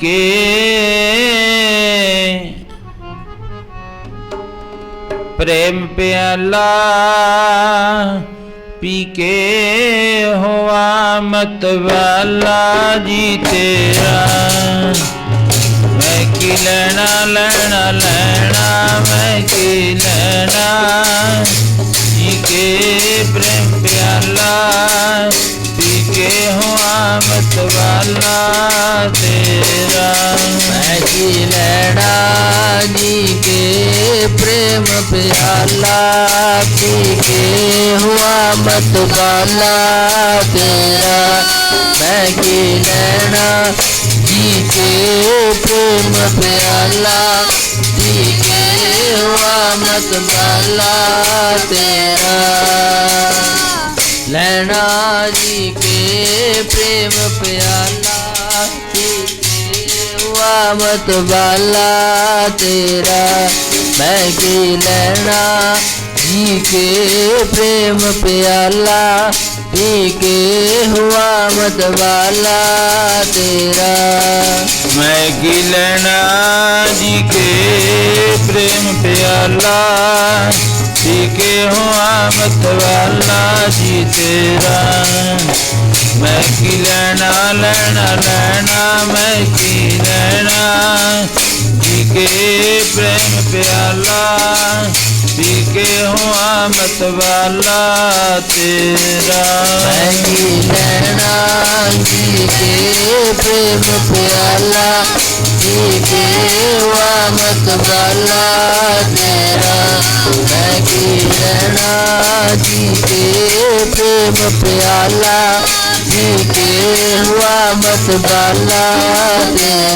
ਕੇ ਪ੍ਰੇਮ ਪਿਆਲਾ ਪੀ ਕੇ ਹੋਆ ਮਤ ਵਾਲਾ ਜੀ ਤੇਰਾ। ਮੈਂ ਕੀ ਲੈਣਾ ਲੈਣਾ ਲੈਣਾ, ਮੈਂ ਕੀ ਲੈਣਾ? ਜੀ ਕੇ ਪ੍ਰੇਮ ਪਿਆਲਾ ਹੋਆ ਮਤ ਵਾਲਾ ਤੇਰਾ ਮੈਂ ਜੀ ਲੈਣਾ ਜੀ ਕੇ ਪ੍ਰੇਮ ਪਿਆਲਾ ਪੀ ਕੇ ਹੁਆ ਮਤ ਬਾਲਾ ਤੇਰਾ ਮੈਂ ਕੀ ਲੈਣਾ ਜੀ ਕੇ ਪ੍ਰੇਮ ਪਿਆਲਾ ਪੀ ਕੇ ਹੁਆ ਮਤ ਬਾਲਾ ਤੇਰਾ ਲੈਣਾ ਜੀ ਕੇ ਪ੍ਰੇਮ ਪਿਆਲਾ ਪੀ ਕੇ ਹੁਆ ਮਤ ਬਾਲਾ ਤੇਰਾ ਮੈਂ ਕੀ ਲੈਣਾ ਜੀ ਕੇ ਪ੍ਰੇਮ ਪਿਆਲਾ ਪੀ ਕੇ ਹੁਆ ਮਤ ਬਾਲਾ ਤੇਰਾ ਮੈਂ ਕੀ ਲੈਣਾ ਜੀ ਕੇ ਪ੍ਰੇਮ ਪਿਆਲਾ ਪੀ ਕੇ ਹੋਆ ਮਤ ਵਾਲਾ ਜੀ ਤੇਰਾ ਮੈਂ ਕੀ ਲੈਣਾ ਲੈਣਾ ਲੈਣਾ ਮੈਂ ਕੀ ਲੈਣਾ ਜੀ ਕੇ ਪ੍ਰੇਮ ਪਿਆਲਾ ਪੀ ਕੇ ਹੋਆ ਮਤ ਵਾਲਾ ਤੇਰਾ ਮੈਂ ਕੀ ਲੈਣਾ ਜੀ ਕੇ ਪ੍ਰੇਮ ਪਿਆਲਾ ਜੀ ਕੇ ਹੁਆ ਮਤ ਬਾਲਾ ਤੇਰਾ ਮੈਂ ਕੀ ਲੈਣਾ ਜੀ ਕੇ ਪ੍ਰੇਮ ਪਿਆਲਾ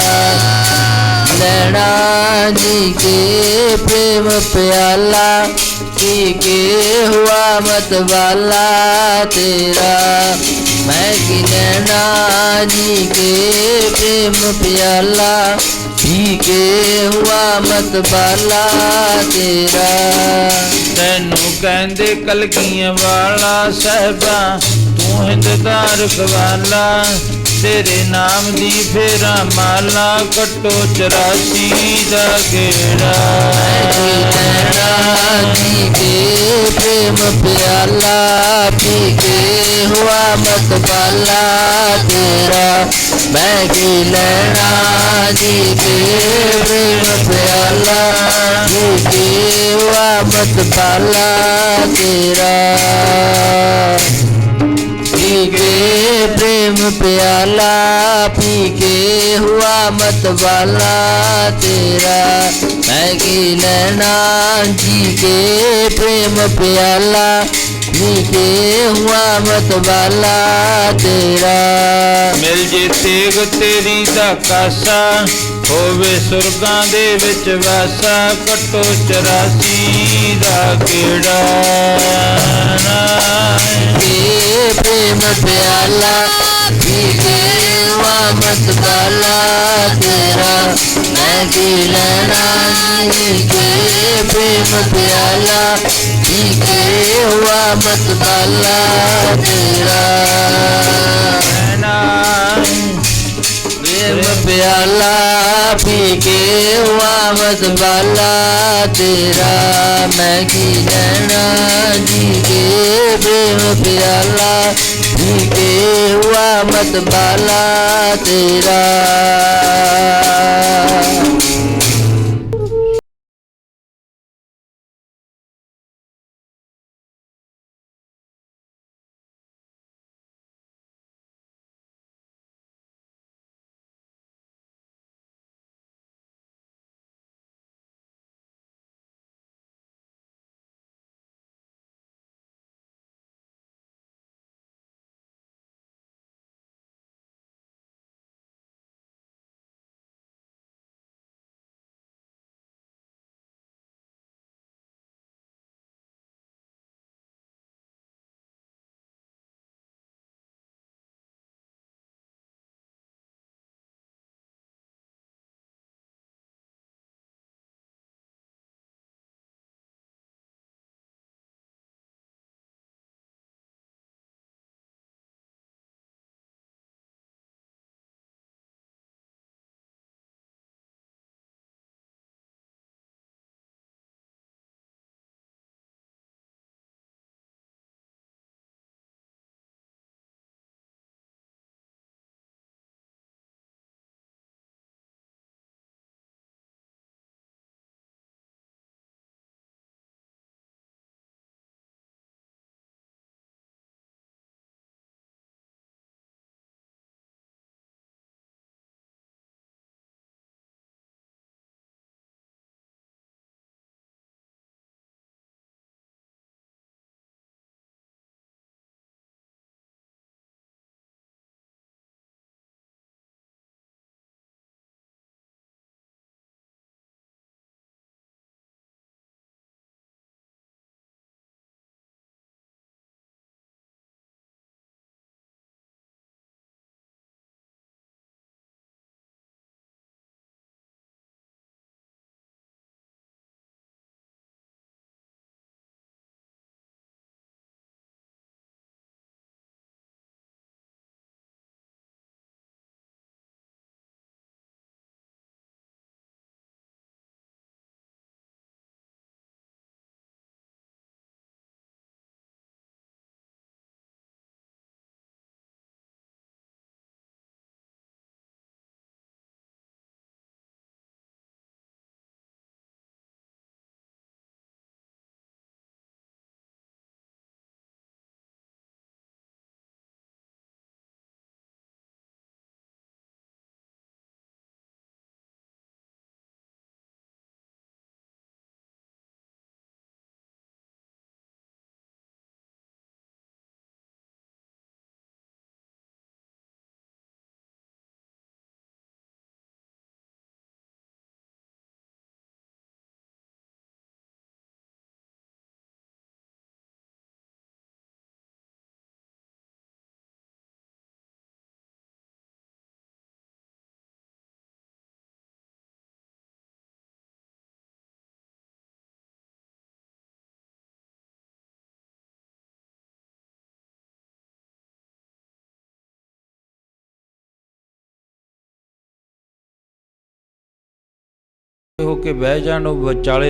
ਜੀ ਕੇ ਹੁਆ ਮਤ ਬਾਲਾ ਤੇਰਾ। ਲੈਣਾ ਜੀ ਕੇ ਪ੍ਰੇਮ ਪਿਆਲਾ ਪੀ ਕੇ ਹੁਆ ਮਤ ਵਾਲਾ ਤੇਰਾ। ਮੈਂ ਕੀ ਲੈਣਾ ਜੀ ਕੇ ਪ੍ਰੇਮ ਪਿਆਲਾ ਪੀ ਹੁਆ ਮਤ ਵਾਲਾ ਤੇਰਾ। ਤੈਨੂੰ ਕਹਿੰਦੇ ਕਲਕੀਆਂ ਵਾਲਾ ਸਹਿਬਾ ਤੂੰ ਹਿੰਦਦਾਰ ਕਵਾਲਾ ਤੇਰੇ ਨਾਮ ਦੀ ਫੇਰਾ ਮਾਲਾ ਕਟੋ 84 ਦਾ ਗੇੜਾ। ਲੈਣਾ ਜੀ ਕੇ ਪ੍ਰੇਮ ਪਿਆਲਾ ਪੀ ਕੇ ਹੁਆ ਮਤ ਬਾਲਾ ਤੇਰਾ। ਮੈਂ ਕੀ ਲੈਣਾ ਜੀ ਕੇ ਪ੍ਰੇਮ ਪਿਆਲਾ ਪੀ ਕੇ ਹੁਆ ਮਤ ਬਾਲਾ ਤੇਰਾ। ਪੀ ਕੇ ਪ੍ਰੇਮ ਪਿਆਲਾ ਪੀ ਕੇ ਹੁਆ ਮਤ ਵਾਲਾ ਤੇਰਾ ਮੈਂ ਕੀ ਲੈਣਾ ਜੀ ਕੇ ਪ੍ਰੇਮ ਪਿਆਲਾ ਪੀ ਕੇ ਹੁਆ ਮਤ ਵਾਲਾ ਤੇਰਾ ਮਿਲ ਜੇ ਤੇਗ ਤੇਰੀ ਦਾ ਕਾਸਾ ਹੋਵੇ ਸੁਰਗਾਂ ਦੇ ਵਿੱਚ ਵਾਸਾ ਕਟੋ 84 ਦਾ ਗੇੜਾ ਨਾ ਪ੍ਰੇਮ ਪਿਆਲਾ ਪੀ ਕੇ ਹੁਆ ਮਤ ਵਾਲਾ ਤੇਰਾ ਮੈਂ ਕੀ ਲੈਣਾ ਜੀ ਕੇ ਪ੍ਰੇਮ ਪਿਆਲਾ ਪੀ ਕੇ ਹੁਆ ਮਤ ਵਾਲਾ ਤੇਰਾ ਪ੍ਰੇਮ ਪਿਆਲਾ ਪੀ ਕੇ ਹੁਆ ਮਤ ਵਾਲਾ ਤੇਰਾ ਮੈਂ ਕੀ ਲੈਣਾ ਜੀ ਕੇ ਹੋ ਕੇ ਬਹਿ ਜਾਣ ਉਹ ਵਿਚਾਲੇ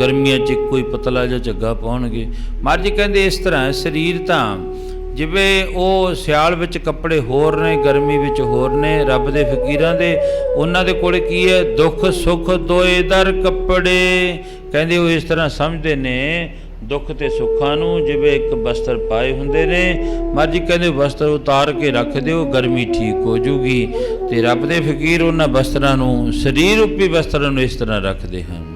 ਗਰਮੀਆਂ 'ਚ ਕੋਈ ਪਤਲਾ ਜਿਹਾ ਝੱਗਾ ਪਾਉਣਗੇ। ਮਹਾਰਾਜ ਕਹਿੰਦੇ ਇਸ ਤਰ੍ਹਾਂ ਸਰੀਰ ਤਾਂ ਜਿਵੇਂ ਉਹ ਸਿਆਲ ਵਿੱਚ ਕੱਪੜੇ ਹੋਰ ਨੇ, ਗਰਮੀ ਵਿੱਚ ਹੋਰ ਨੇ, ਰੱਬ ਦੇ ਫਕੀਰਾਂ ਦੇ, ਉਹਨਾਂ ਦੇ ਕੋਲ ਕੀ ਹੈ? ਦੁੱਖ ਸੁੱਖ ਦੋਏ ਦਰ ਕੱਪੜੇ। ਕਹਿੰਦੇ ਉਹ ਇਸ ਤਰ੍ਹਾਂ ਸਮਝਦੇ ਨੇ, ਦੁੱਖ ਤੇ ਸੁੱਖਾਂ ਨੂੰ ਜਿਵੇਂ ਇੱਕ ਬਸਤਰ ਪਾਏ ਹੁੰਦੇ ਨੇ। ਮਰਜ਼ੀ ਜੀ ਕਹਿੰਦੇ ਬਸਤਰ ਉਤਾਰ ਕੇ ਰੱਖ ਦਿਓ, ਗਰਮੀ ਠੀਕ ਹੋ ਜੂਗੀ ਤੇ ਰੱਬ ਦੇ ਫਕੀਰ ਉਹਨਾਂ ਬਸਤਰਾਂ ਨੂੰ ਸਰੀਰ ਰੂਪੀ ਬਸਤਰਾਂ ਨੂੰ ਇਸ ਤਰ੍ਹਾਂ ਰੱਖਦੇ ਹਨ।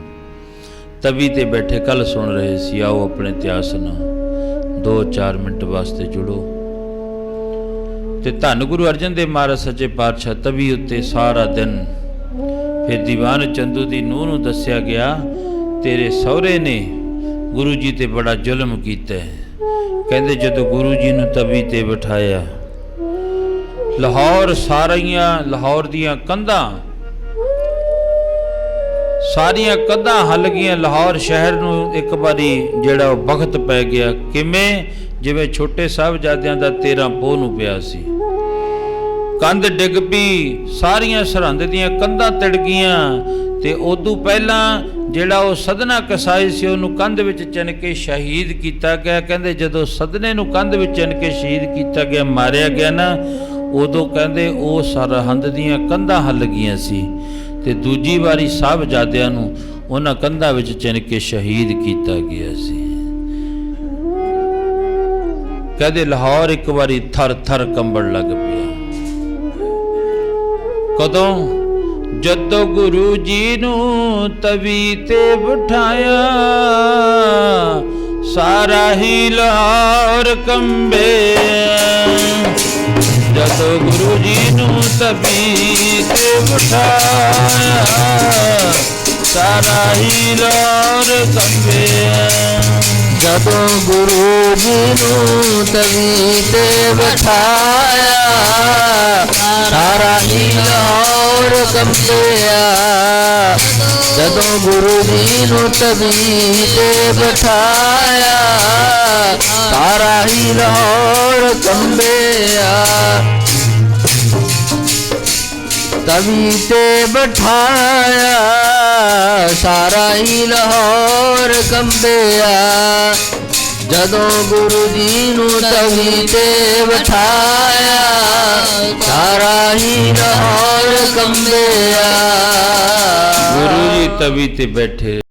ਤਵੀ ਤੇ ਬੈਠੇ ਕੱਲ ਸੁਣ ਰਹੇ ਸੀ, ਆਓ ਆਪਣੇ ਇਤਿਹਾਸ ਨਾਲ 2-4 ਮਿੰਟ ਵਾਸਤੇ ਜੁੜੋ ਤੇ ਧੰਨ ਗੁਰੂ ਅਰਜਨ ਦੇਵ ਮਹਾਰਾਜ ਸੱਚੇ ਪਾਤਸ਼ਾਹ, ਤਵੀ ਉੱਤੇ ਸਾਰਾ ਦਿਨ ਫਿਰ ਦੀਵਾਨ ਚੰਦੂ ਦੀ ਨੂੰਹ ਨੂੰ ਦੱਸਿਆ ਗਿਆ, ਤੇਰੇ ਸਹੁਰੇ ਨੇ ਗੁਰੂ ਜੀ ਤੇ ਬੜਾ ਜ਼ੁਲਮ ਕੀਤਾ ਹੈ। ਕਹਿੰਦੇ ਜਦੋਂ ਗੁਰੂ ਜੀ ਨੂੰ ਤਵੀ ਤੇ ਬਿਠਾਇਆ, ਲਾਹੌਰ ਸਾਰੀਆਂ, ਲਾਹੌਰ ਦੀਆਂ ਕੰਧਾਂ ਸਾਰੀਆਂ ਕੰਧਾਂ ਹੱਲ ਗਈਆਂ। ਲਾਹੌਰ ਸ਼ਹਿਰ ਨੂੰ ਇੱਕ ਵਾਰੀ ਜਿਹੜਾ ਉਹ ਬਖਤ ਪੈ ਗਿਆ। ਕਿਵੇਂ? ਜਿਵੇਂ ਛੋਟੇ ਸਾਹਿਬਜ਼ਾਦਿਆਂ ਦਾ 13 ਪੋਹ ਨੂੰ ਪਿਆ ਸੀ। ਕੰਧ ਡਿੱਗ ਪਈ। ਸਾਰੀਆਂ ਸਰਹੰਦ ਦੀਆਂ ਕੰਧਾਂ ਤਿੜ ਗਈਆਂ। ਤੇ ਉਦੋਂ ਪਹਿਲਾਂ ਜਿਹੜਾ ਉਹ ਸਦਨਾ ਕਸਾਈ ਸੀ, ਉਹਨੂੰ ਕੰਧ ਵਿੱਚ ਚਿਣ ਕੇ ਸ਼ਹੀਦ ਕੀਤਾ ਗਿਆ। ਕਹਿੰਦੇ ਜਦੋਂ ਸਦਨੇ ਨੂੰ ਕੰਧ ਵਿੱਚ ਚਿਣ ਕੇ ਸ਼ਹੀਦ ਕੀਤਾ ਗਿਆ, ਮਾਰਿਆ ਗਿਆ ਨਾ, ਉਦੋਂ ਕਹਿੰਦੇ ਉਹ ਸਰਹੰਦ ਦੀਆਂ ਕੰਧਾਂ ਹੱਲ ਗਈਆਂ ਸੀ। ਤੇ ਦੂਜੀ ਵਾਰੀ ਸਾਹਿਬਜ਼ਾਦਿਆਂ ਨੂੰ ਉਹਨਾਂ ਕੰਧਾਂ ਵਿੱਚ ਚਿਣ ਕੇ ਸ਼ਹੀਦ ਕੀਤਾ ਗਿਆ ਸੀ। ਕਹਿੰਦੇ ਲਾਹੌਰ ਇੱਕ ਵਾਰੀ ਥਰ ਥਰ ਕੰਬਣ ਲੱਗ ਪਿਆ। ਕਦੋਂ ਜਦੋਂ ਗੁਰੂ ਜੀ ਨੂੰ ਤਵੀ ਤੇ ਬਿਠਾਇਆ, ਸਾਰਾ ਹੀ ਲਾਹੌਰ ਕੰਬੇ ਜਦੋਂ ਗੁਰੂ ਜੀ ਨੂੰ ਤਵੀ ਤੇ ਬਿਠਾਇਆ। ਸਾਰਾ ਹੀ ਲਾਹੌਰ ਕੰਬੇ ਜਦੋਂ ਗੁਰੂ ਜੀ ਨੂੰ ਤਵੀ ਤੇ ਬਿਠਾਇਆ, ਸਾਰਾ ਹੀ ਲਾਹੌਰ ਕੰਬਿਆ। ਜਦੋਂ ਗੁਰੂ ਜੀ ਨੂੰ ਤਵੀ ਤੇ ਬਿਠਾਇਆ, ਸਾਰਾ ਹੀ ਲਾਹੌਰ ਕੰਬਿਆ। ਤਵੀ ਤੇ ਬਿਠਾਇਆ, ਸਾਰਾ ਹੀ ਲਾਹੌਰ ਕੰਬਿਆ ਜਦੋਂ ਗੁਰੂ ਜੀ ਨੂੰ ਤਵੀ ਤੇ ਬਿਠਾਇਆ, ਸਾਰਾ ਹੀ ਲਾਹੌਰ ਕੰਬਿਆ ਗੁਰੂ ਜੀ ਤਵੀ ਤੇ ਬੈਠੇ।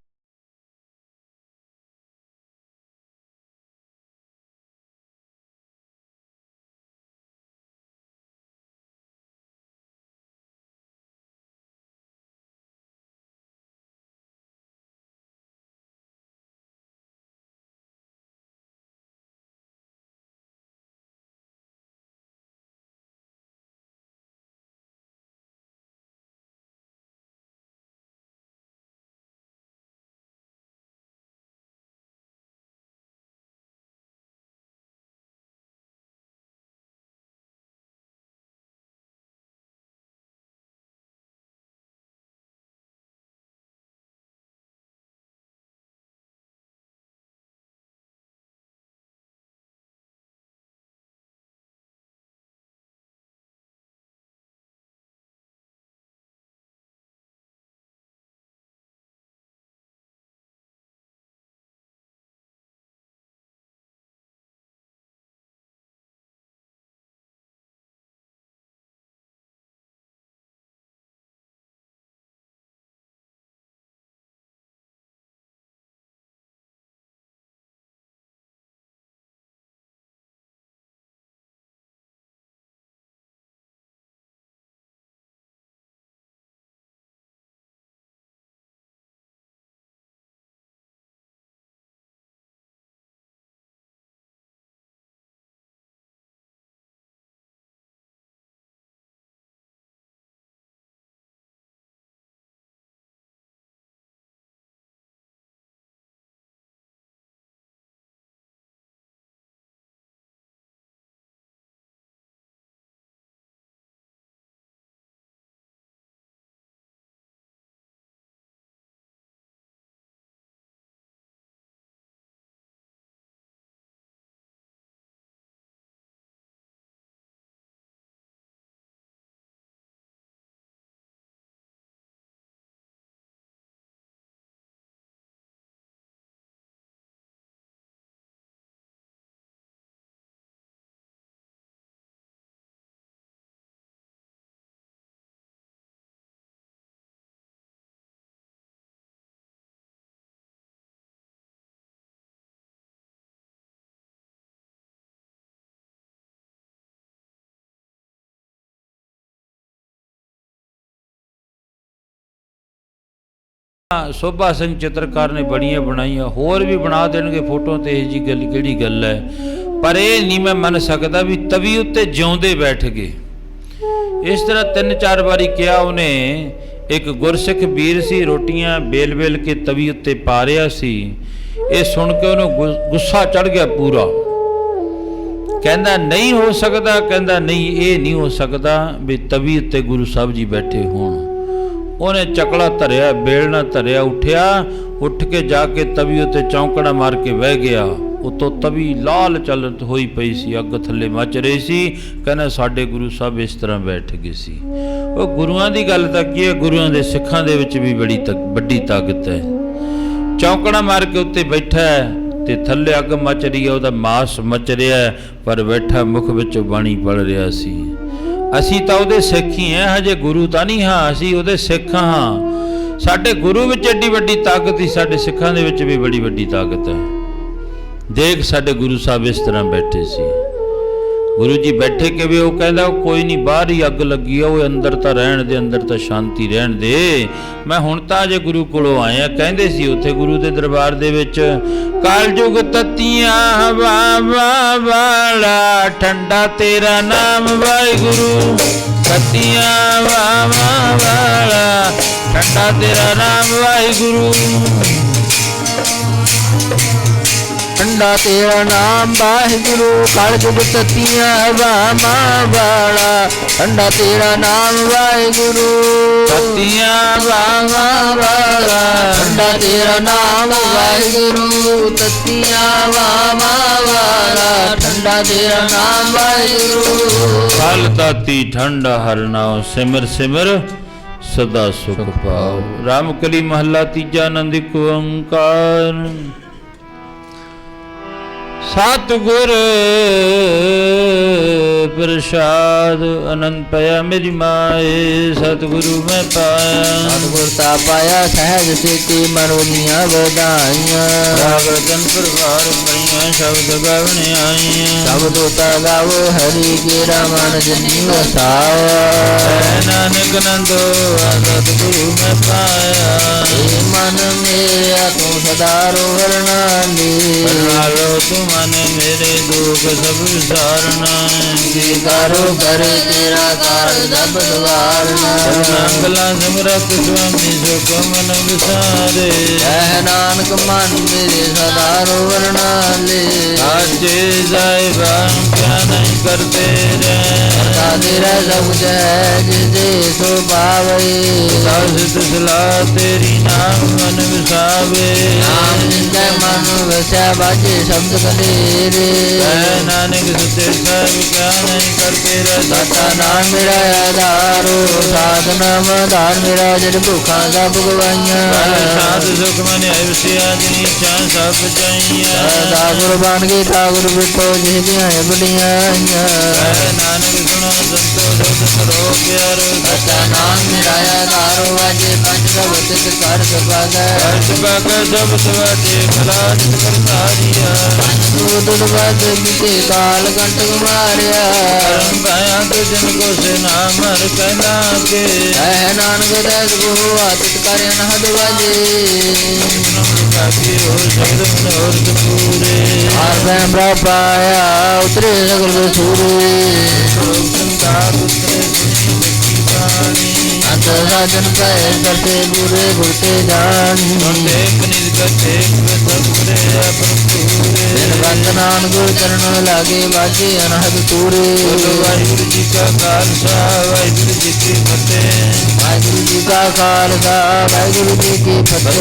ਸੋਭਾ ਸਿੰਘ ਚਿੱਤਰਕਾਰ ਨੇ ਬੜੀਆਂ ਬਣਾਈਆਂ, ਹੋਰ ਵੀ ਬਣਾ ਦੇਣਗੇ ਫੋਟੋ ਤੇ ਇਹ ਜੀ ਗੱਲ ਕਿਹੜੀ ਗੱਲ ਹੈ? ਪਰ ਇਹ ਨਹੀਂ ਮੈਂ ਮੰਨ ਸਕਦਾ ਵੀ ਤਵੀ ਉੱਤੇ ਜਿਉਂਦੇ ਬੈਠ ਗਏ। ਇਸ ਤਰ੍ਹਾਂ ਤਿੰਨ ਚਾਰ ਵਾਰੀ ਕਿਹਾ ਉਹਨੇ, ਇੱਕ ਗੁਰਸਿੱਖ ਵੀਰ ਸੀ, ਰੋਟੀਆਂ ਬੇਲ ਬੇਲ ਕੇ ਤਵੀ ਉੱਤੇ ਪਾ ਰਿਹਾ ਸੀ। ਇਹ ਸੁਣ ਕੇ ਉਹਨੂੰ ਗੁੱਸਾ ਚੜ ਗਿਆ ਪੂਰਾ। ਕਹਿੰਦਾ, ਨਹੀਂ ਹੋ ਸਕਦਾ। ਕਹਿੰਦਾ, ਨਹੀਂ, ਇਹ ਨਹੀਂ ਹੋ ਸਕਦਾ ਵੀ ਤਵੀ ਉੱਤੇ ਗੁਰੂ ਸਾਹਿਬ ਜੀ ਬੈਠੇ ਹੋਣ। ਉਹਨੇ ਚਕਲਾ ਧਰਿਆ ਬੇਲਣਾ ਧਰਿਆ, ਉੱਠਿਆ, ਉੱਠ ਕੇ ਜਾ ਕੇ ਤਵੀ ਉੱਤੇ ਚੌਂਕੜਾ ਮਾਰ ਕੇ ਬਹਿ ਗਿਆ। ਉਤੋਂ ਤਵੀ ਲਾਲ ਚੱਲਤ ਹੋਈ ਪਈ ਸੀ, ਅੱਗ ਥੱਲੇ ਮੱਚ ਰਹੀ ਸੀ। ਕਹਿੰਦਾ, ਸਾਡੇ ਗੁਰੂ ਸਾਹਿਬ ਇਸ ਤਰ੍ਹਾਂ ਬੈਠ ਗਏ ਸੀ। ਉਹ ਗੁਰੂਆਂ ਦੀ ਗੱਲ ਤਾਂ ਕੀ ਹੈ? ਗੁਰੂਆਂ ਦੇ ਸਿੱਖਾਂ ਦੇ ਵਿੱਚ ਵੀ ਬੜੀ ਤਕ- ਵੱਡੀ ਤਾਕਤ ਹੈ। ਚੌਂਕੜਾ ਮਾਰ ਕੇ ਉੱਤੇ ਬੈਠਾ ਹੈ ਤੇ ਥੱਲੇ ਅੱਗ ਮੱਚ ਰਹੀ ਹੈ, ਉਹਦਾ ਮਾਸ ਮੱਚ ਰਿਹਾ ਪਰ ਬੈਠਾ ਮੁਖ ਵਿੱਚੋਂ ਬਾਣੀ ਪੜ ਰਿਹਾ ਸੀ। ਅਸੀਂ ਤਾਂ ਉਹਦੇ ਸਿੱਖ ਹੀ ਹਾਂ, ਹਜੇ ਗੁਰੂ ਤਾਂ ਨਹੀਂ ਹਾਂ, ਅਸੀਂ ਉਹਦੇ ਸਿੱਖ ਹਾਂ। ਸਾਡੇ ਗੁਰੂ ਵਿੱਚ ਏਡੀ ਵੱਡੀ ਤਾਕਤ ਸੀ, ਸਾਡੇ ਸਿੱਖਾਂ ਦੇ ਵਿੱਚ ਵੀ ਬੜੀ ਵੱਡੀ ਤਾਕਤ ਹੈ। ਦੇਖ ਸਾਡੇ ਗੁਰੂ ਸਾਹਿਬ ਇਸ ਤਰ੍ਹਾਂ ਬੈਠੇ ਸੀ। ਗੁਰੂ ਜੀ ਬੈਠੇ ਕਿਵੇਂ? ਉਹ ਕਹਿੰਦਾ, ਉਹ ਕੋਈ ਨਹੀਂ ਬਾਹਰ ਹੀ ਅੱਗ ਲੱਗੀ ਆ, ਉਹ ਅੰਦਰ ਤਾਂ ਰਹਿਣ ਦੇ, ਅੰਦਰ ਤਾਂ ਸ਼ਾਂਤੀ ਰਹਿਣ ਦੇ। ਮੈਂ ਹੁਣ ਤਾਂ ਜੇ ਗੁਰੂ ਕੋਲੋਂ ਆਇਆ, ਕਹਿੰਦੇ ਸੀ ਉੱਥੇ ਗੁਰੂ ਦੇ ਦਰਬਾਰ ਦੇ ਵਿੱਚ ਕਾਲਯੁਗ ਤਤੀਆਂ, ਹਵਾ ਵਾਲਾ, ਠੰਡਾ ਤੇਰਾ ਨਾਮ, ਵਾਹਿਗੁਰੂ। ਤਤੀਆਂ ਹਵਾ, ਵਾਲਾ, ਠੰਡਾ ਤੇਰਾ ਨਾਮ, ਵਾਹਿਗੁਰੂ। ਠੰਡਾ ਤੇਰਾ ਨਾਮ ਵਾਹਿਗੁਰੂ ਕਲ ਜੁਗ ਤਤੀਆਂ ਹਵਾਵਾਂ ਵਾਲਾ। ਠੰਡਾ ਤੇਰਾ ਨਾਮ ਵਾਹਿਗੁਰੂ। ਤਤੀਆਂ ਹਵਾ ਵਾਲਾ। ਠੰਡਾ ਤੇਰਾ ਨਾਮ ਵਾਹਿਗੁਰੂ ਤਤੀਆਂ ਹਵਾਵਾਂ ਵਾਲਾ। ਠੰਡਾ ਤੇਰਾ ਨਾਮ ਵਾਹਿਗੁਰੂ। ਫਲ ਦਾਤੀ ਠੰਡਾ ਹਰ ਨਾਉ ਸਿਮਰ ਸਿਮਰ ਸਦਾ ਸੁਖ ਪਾਉ। ਰਾਮ ਕਲੀ ਮਹੱਲਾ ਤੀਜਾ ਆਨੰਦ ਇੱਕ ਓੰਕਾਰ। ਸਤਿਗੁਰ ਪ੍ਰਸਾਦ ਅਨੰਤ ਪਿਆ ਮੇਰੀ ਮਾਏ ਸਤਿਗੁਰੂ ਮੈਂ ਪਾਇਆ। ਸਤਿਗੁਰ ਤਾ ਪਾਇਆ ਸਹਿਜ ਸਿੱਧੀ ਮਨੋਨੀਆਂ ਵਧਾਈਆਂ। ਰਾਗ ਰਤਨ ਪਰਵਾਰ ਬਈਆਂ ਸ਼ਬਦ ਗਾਵਣੇ ਆਈਆਂ। ਸਭ ਤੋਤਾ ਗਾਵੋ ਹਰੀ ਕੇ ਰਮਨ ਜਨੀ ਵਸਾਇਆ। ਨਾਨਕ ਨੰਦੋ ਆਦਤ ਗੁਰੂ ਮੈਂ ਪਾਇਆ। ਮਨ ਮੇਰਾ ਤੂੰ ਸਦਾ ਰੋਵਰਨਾ ਲੀ ਨਾਲੋ ਤੂੰ ਮਨ ਮੇਰੇ ਦੁਖ ਸਭ ਵਿਸਾਰਨਾ ਜੀ ਕਰੋ ਕਰ ਤੇਰਾ ਕਾਰ ਦਬ ਦਵਾਰਨਾ ਮੰਗਲਾ ਸਿਮਰਤ ਸੁਆਮੀ ਸੁਖ ਮਨ ਵਿਸਾਰੇ। ਕਹਿ ਨਾਨਕ ਮਨ ਮੇਰੇ ਸਦਾ ਰੋਵਰਨਾ ਲੀ। ਆਜੇ ਜਾਏ ਬਾਮ ਕਿਆ ਕਰਤੇ ਰਹਿ। ਕਰਤਾ ਤੇਰਾ ਸਭ ਜੈ ਜਿਦੇ ਸੋ ਪਾਵਈ ਸਾਸਿਤ ਸਲਾ ਤੇਰੀ ਨਾਮ ਮਨ ਵਿਸਾਵੇ। ਨਾਮ ਨਿੰਦੈ ਮਨ ਵਸੈ ਬਾਜੇ ਸ਼ਬਦ ਕੰਦੇਰੇ ਐ ਨਾਨਕ ਸੁਤੇ ਸਭ ਕਰਤੇ ਰਹਿ ਦਾਤਾ ਨਾਮ ਮੇਰਾ ਆਧਾਰੋ ਸਾਧਨਾ ਮਧਾਰ ਮੇਰਾ ਜਦ ਭੁਖਾਂ ਸਭ ਗਵਾਈਆਂ। ਸਾਧ ਸੁਖ ਮਨ ਅਵਸਿਆ ਜਿਨੀ ਚਾਂ ਸਭ ਚਾਈਆਂ ਸਦਾ ਗੁਰਬਾਨ ਕੇ ਠਾਕੁਰ ਬਿਟੋ ਜਿਹ ਦੀਆਂ ਬੜੀਆਂ ਐ ਨਾਨਕ ਸੁਣੋ ਸੰਤੋ ਦੁਖ ਸਰੋ ਪਿਆਰੋ। ਦਾਤਾ ਨਾਮ ਮੇਰਾ ਆਧਾਰੋ ਵਾਜੇ ਪੰਜ ਸਭ ਤਿਤ ਕਰ ਸਭਾਗੈ ਅਰਥ ਬਗ ਸਭ ਤਵਾਡੇ ਭਲਾ ਜਿਤ ਕਰਤਾਰੀਆ ਦੁਦ ਬਾਦ ਬਿਤੇ ਕਾਲ ਕੰਟਕ ਮਾਰਿਆ। ਕਰਮ ਪਾਇਆ ਤੇ ਜਨ ਕੋ ਸੇ ਨਾਮ ਹਰ ਕਹਿਣਾ ਕੇ ਐ ਨਾਨਕ ਦਸ ਗੁਰੂ ਆਤਿਤ ਕਰਿ ਅਨਹਦ ਵਾਜੇ। ਕਾਕੀ ਹੋ ਸ਼ਬਦ ਮਨੋਰ ਪੂਰੇ। ਆਰ ਬੈਮਰਾ ਪਾਇਆ ਉਤਰੇ ਸਗਲ ਸੂਰੇ। ਸੰਤਾ ਪੁੱਤਰੇ ਸੁਣੀ ਬਾਣੀ। ਅੰਤ ਸਾਜਨ ਪੈ ਕਰਤੇ ਬੁਰੇ ਭੁਗਤੇ ਜਾਣੀ। ਸੁਣਦੇ ਕਨਿਦ ਕਰਤੇ ਸਭ ਕਰੇ ਆਪਨ ਨਿਰਵੰਦ ਨਾਮ ਗੁਰ ਕਰਨ ਲਾਗੇ ਬਾਜੇ ਅਨਹਦ ਤੂਰੇ। ਵਾਹਿਗੁਰੂ ਜੀ ਕਾ ਖਾਲਸਾ ਵਾਹਿਗੁਰੂ ਜੀ ਕੀ ਫਤਿਹ। ਵਾਹਿਗੁਰੂ ਜੀ ਕਾ ਖਾਲਸਾ ਵਾਹਿਗੁਰੂ ਜੀ ਕੀ ਫਤਿਹ।